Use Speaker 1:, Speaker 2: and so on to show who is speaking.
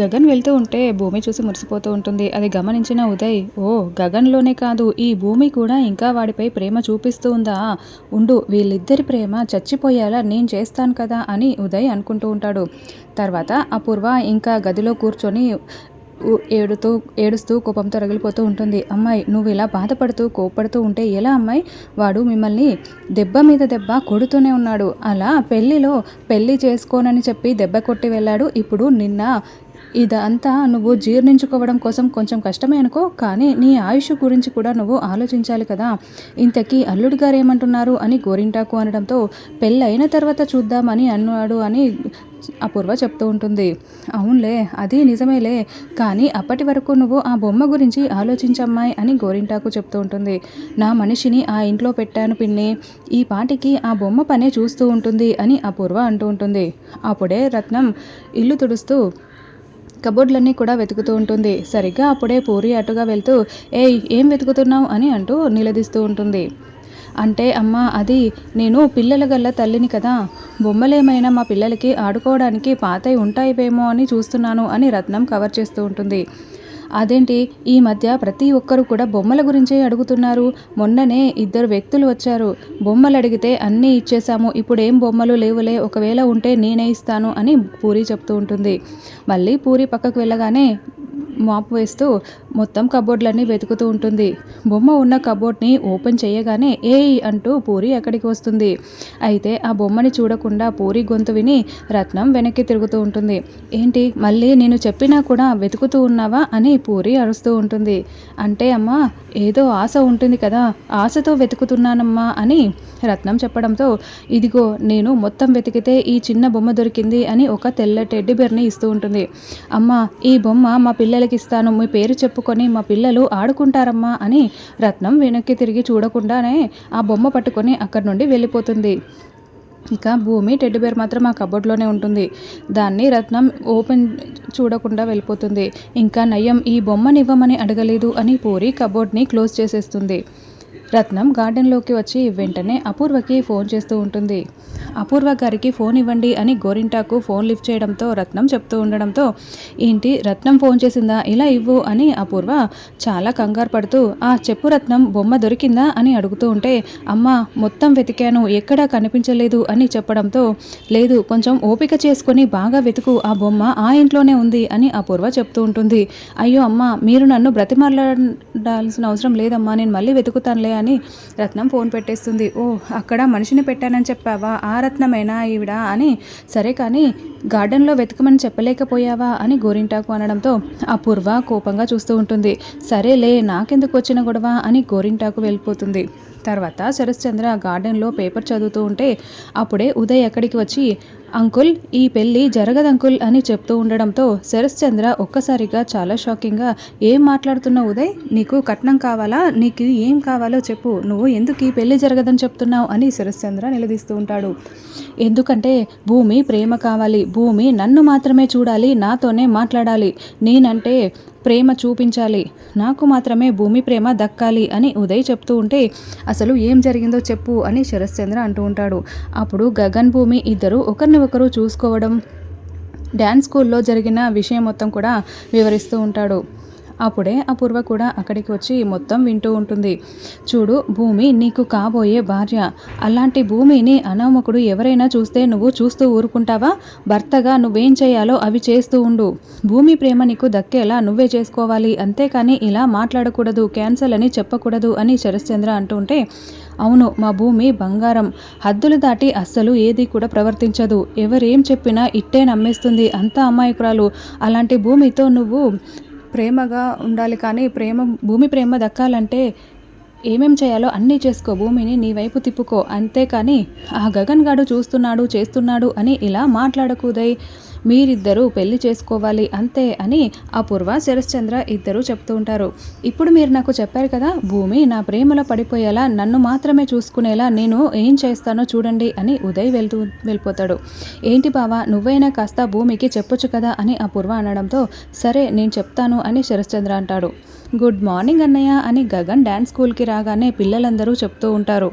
Speaker 1: గగన్ వెళ్తూ ఉంటే భూమి చూసి మురిసిపోతూ ఉంటుంది. అది గమనించిన ఉదయ్ ఓ గగన్లోనే కాదు. ఈ భూమి కూడా ఇంకా వాడిపై ప్రేమ చూపిస్తూ ఉందా? ఉండు వీళ్ళిద్దరి ప్రేమ చచ్చిపోయేలా నేను చేస్తాను కదా అని ఉదయ్ అనుకుంటూ ఉంటాడు. తర్వాత అపూర్వ ఇంకా గదిలో కూర్చొని ఏడుతూ ఏడుస్తూ కోపంతో రగిలిపోతూ ఉంటుంది. అమ్మాయి నువ్వు ఇలా బాధపడుతూ కోపడుతూ ఉంటే ఎలా అమ్మాయి? వాడు మిమ్మల్ని దెబ్బ మీద దెబ్బ కొడుతూనే ఉన్నాడు. అలా పెళ్ళిలో పెళ్ళి చేసుకోనని చెప్పి దెబ్బ కొట్టి వెళ్ళాడు. ఇప్పుడు నిన్న ఇదంతా నువ్వు జీర్ణించుకోవడం కోసం కొంచెం కష్టమే అనుకో కానీ నీ ఆయుష్ గురించి కూడా నువ్వు ఆలోచించాలి కదా. ఇంతకీ అల్లుడి గారు ఏమంటున్నారు అని గోరింటాకు అనడంతో పెళ్ళైన తర్వాత చూద్దామని అన్నాడు అని అపూర్వ చెప్తూ ఉంటుంది. అవునులే అది నిజమేలే కానీ అప్పటి వరకు నువ్వు ఆ బొమ్మ గురించి ఆలోచించమ్మాయి అని గోరింటాకు చెప్తూ ఉంటుంది. నా మనిషిని ఆ ఇంట్లో పెట్టాను పిన్ని ఈ పాటికి ఆ బొమ్మ పనే చూస్తూ ఉంటుంది అని అపూర్వ అంటూ ఉంటుంది. అప్పుడే రత్నం ఇల్లు తుడుస్తూ కబోర్డ్లన్నీ కూడా వెతుకుతూ ఉంటుంది. సరిగ్గా అప్పుడే పూరి అటుగా వెళ్తూ ఏయ్ ఏం వెతుకుతున్నావు? అని అంటూ నిలదీస్తూ ఉంటుంది. అంటే అమ్మ అది నేను పిల్లల గల్ల తల్లిని కదా. బొమ్మలేమైనా మా పిల్లలకి ఆడుకోవడానికి పాతవి ఉంటాయివేమో అని చూస్తున్నాను అని రత్నం కవర్ చేస్తూ ఉంటుంది. అదేంటి? ఈ మధ్య ప్రతి ఒక్కరు కూడా బొమ్మల గురించే అడుగుతున్నారు. మొన్ననే ఇద్దరు వ్యక్తులు వచ్చారు. బొమ్మలు అడిగితే అన్నీ ఇచ్చేసాము ఇప్పుడు ఏం బొమ్మలు లేవులే. ఒకవేళ ఉంటే నేనే ఇస్తాను అని పూరి చెప్తూ ఉంటుంది. మళ్ళీ పూరి పక్కకు వెళ్ళగానే మాపు వేస్తూ మొత్తం కబోర్డ్లన్నీ వెతుకుతూ ఉంటుంది. బొమ్మ ఉన్న కబోర్డ్ని ఓపెన్ చేయగానే ఏయ్ అంటూ పూరి అక్కడికి వస్తుంది. అయితే ఆ బొమ్మని చూడకుండా పూరి గొంతు విని రత్నం వెనక్కి తిరుగుతూ ఉంటుంది. ఏంటి మళ్ళీ నేను చెప్పినా కూడా వెతుకుతూ ఉన్నావా అని పూరి అరుస్తూ ఉంటుంది. అంటే అమ్మా ఏదో ఆశ ఉంటుంది కదా ఆశతో వెతుకుతున్నానమ్మా అని రత్నం చెప్పడంతో ఇదిగో నేను మొత్తం వెతికితే ఈ చిన్న బొమ్మ దొరికింది అని ఒక తెల్ల టెడ్డి బెర్ని ఇస్తూ ఉంటుంది. అమ్మ ఈ బొమ్మ మా పిల్లలకి ఇస్తాను మీ పేరు చెప్పు చెప్పుకొని మా పిల్లలు ఆడుకుంటారమ్మా అని రత్నం వెనక్కి తిరిగి చూడకుండానే ఆ బొమ్మ పట్టుకొని అక్కడి నుండి వెళ్ళిపోతుంది. ఇక భూమి టెడ్డుబేర్ మాత్రం ఆ కబోర్డ్లోనే ఉంటుంది. దాన్ని రత్నం ఓపెన్ చూడకుండా వెళ్ళిపోతుంది. ఇంకా నయం ఈ బొమ్మనివ్వమని అడగలేదు అని పూరి కబోర్డ్ని క్లోజ్ చేసేస్తుంది. రత్నం గార్డెన్లోకి వచ్చి వెంటనే అపూర్వకి ఫోన్ చేస్తూ ఉంటుంది. అపూర్వ గారికి ఫోన్ ఇవ్వండి అని గోరింటాకు ఫోన్ లిఫ్ట్ చేయడంతో రత్నం చెప్తూ ఉండడంతో ఏంటి రత్నం ఫోన్ చేసిందా? ఇలా ఇవ్వు అని అపూర్వ చాలా కంగారు పడుతూ ఆ చెప్పు రత్నం బొమ్మ దొరికిందా? అని అడుగుతూ ఉంటే అమ్మ మొత్తం వెతికాను ఎక్కడా కనిపించలేదు అని చెప్పడంతో లేదు కొంచెం ఓపిక చేసుకొని బాగా వెతుకు ఆ బొమ్మ ఆ ఇంట్లోనే ఉంది అని అపూర్వ చెప్తూ ఉంటుంది. అయ్యో అమ్మ మీరు నన్ను బ్రతిమాలాడాల్సిన అవసరం లేదమ్మా నేను మళ్ళీ వెతుకుతానులే అని రత్నం ఫోన్ పెట్టేస్తుంది. ఓ అక్కడ మనిషిని పెట్టానని చెప్పావా? ఆ రత్నమేనా ఈవిడ? అని. సరే కానీ గార్డెన్లో వెతకమని చెప్పలేకపోయావా? అని గోరింటాకు అనడంతో అపూర్వ కోపంగా చూస్తూ ఉంటుంది. సరేలే నాకెందుకు వచ్చిన గొడవ? అని గోరింటాకు వెళ్ళిపోతుంది. తర్వాత శరశ్చంద్ర గార్డెన్లో పేపర్ చదువుతూ ఉంటే అప్పుడే ఉదయ్ ఎక్కడికి వచ్చి అంకుల్ ఈ పెళ్ళి జరగదు అంకుల్ అని చెప్తూ ఉండడంతో శరశ్చంద్ర ఒక్కసారిగా చాలా షాకింగ్గా ఏం మాట్లాడుతున్నావు ఉదయ్? నీకు కట్నం కావాలా? నీకు ఏం కావాలో చెప్పు. నువ్వు ఎందుకు ఈ పెళ్ళి జరగదని చెప్తున్నావు? అని శరశ్చంద్ర నిలదీస్తూ ఉంటాడు. ఎందుకంటే భూమి ప్రేమ కావాలి. భూమి నన్ను మాత్రమే చూడాలి. నాతోనే మాట్లాడాలి. నేనంటే ప్రేమ చూపించాలి. నాకు మాత్రమే భూమి ప్రేమ దక్కాలి అని ఉదయ్ చెప్తూ ఉంటే అసలు ఏం జరిగిందో చెప్పు అని శరశ్చంద్ర అంటూ ఉంటాడు. అప్పుడు గగన్ భూమి ఇద్దరు ఒకరిని ఒకరు చూసుకోవడం. డ్యాన్స్ స్కూల్లో జరిగిన విషయం మొత్తం కూడా వివరిస్తూ ఉంటాడు. అప్పుడే అపూర్వ కూడా అక్కడికి వచ్చి మొత్తం వింటూ ఉంటుంది. చూడు భూమి నీకు కాబోయే భార్య. అలాంటి భూమిని అనామకుడు ఎవరైనా చూస్తే నువ్వు చూస్తూ ఊరుకుంటావా? భర్తగా నువ్వేం చేయాలో అవి చేస్తూ ఉండు. భూమి ప్రేమ నీకు దక్కేలా నువ్వే చేసుకోవాలి. అంతేకాని ఇలా మాట్లాడకూడదు క్యాన్సల్ అని చెప్పకూడదు అని శరశ్చంద్ర అంటూ ఉంటే అవును మా భూమి బంగారం. హద్దులు దాటి అస్సలు ఏది కూడా ప్రవర్తించదు. ఎవరేం చెప్పినా ఇట్టే నమ్మేస్తుంది. అంత అమాయకురాలు. అలాంటి భూమితో నువ్వు ప్రేమగా ఉండాలి కానీ ప్రేమ భూమి ప్రేమ దక్కాలంటే ఏమేం చేయాలో అన్నీ చేసుకో భూమిని నీ వైపు తిప్పుకో. అంతేకాని ఆ గగన్ గాడు చూస్తున్నాడు చేస్తున్నాడు అని ఇలా మాట్లాడకూదై మీరిద్దరూ పెళ్ళి చేసుకోవాలి అంతే అని అపూర్వ శరశ్చంద్ర ఇద్దరూ చెప్తూ ఉంటారు. ఇప్పుడు మీరు నాకు చెప్పారు కదా భూమి నా ప్రేమలో పడిపోయేలా నన్ను మాత్రమే చూసుకునేలా నేను ఏం చేస్తానో చూడండి అని ఉదయ్ వెళ్తూ వెళ్ళిపోతాడు. ఏంటి బావా నువ్వైనా కాస్త భూమికి చెప్పొచ్చు కదా అని అపూర్వ అనడంతో సరే నేను చెప్తాను అని శరశ్చంద్ర అంటాడు. గుడ్ మార్నింగ్ అన్నయ్య అని గగన్ డ్యాన్స్ స్కూల్కి రాగానే పిల్లలందరూ చెప్తూ ఉంటారు.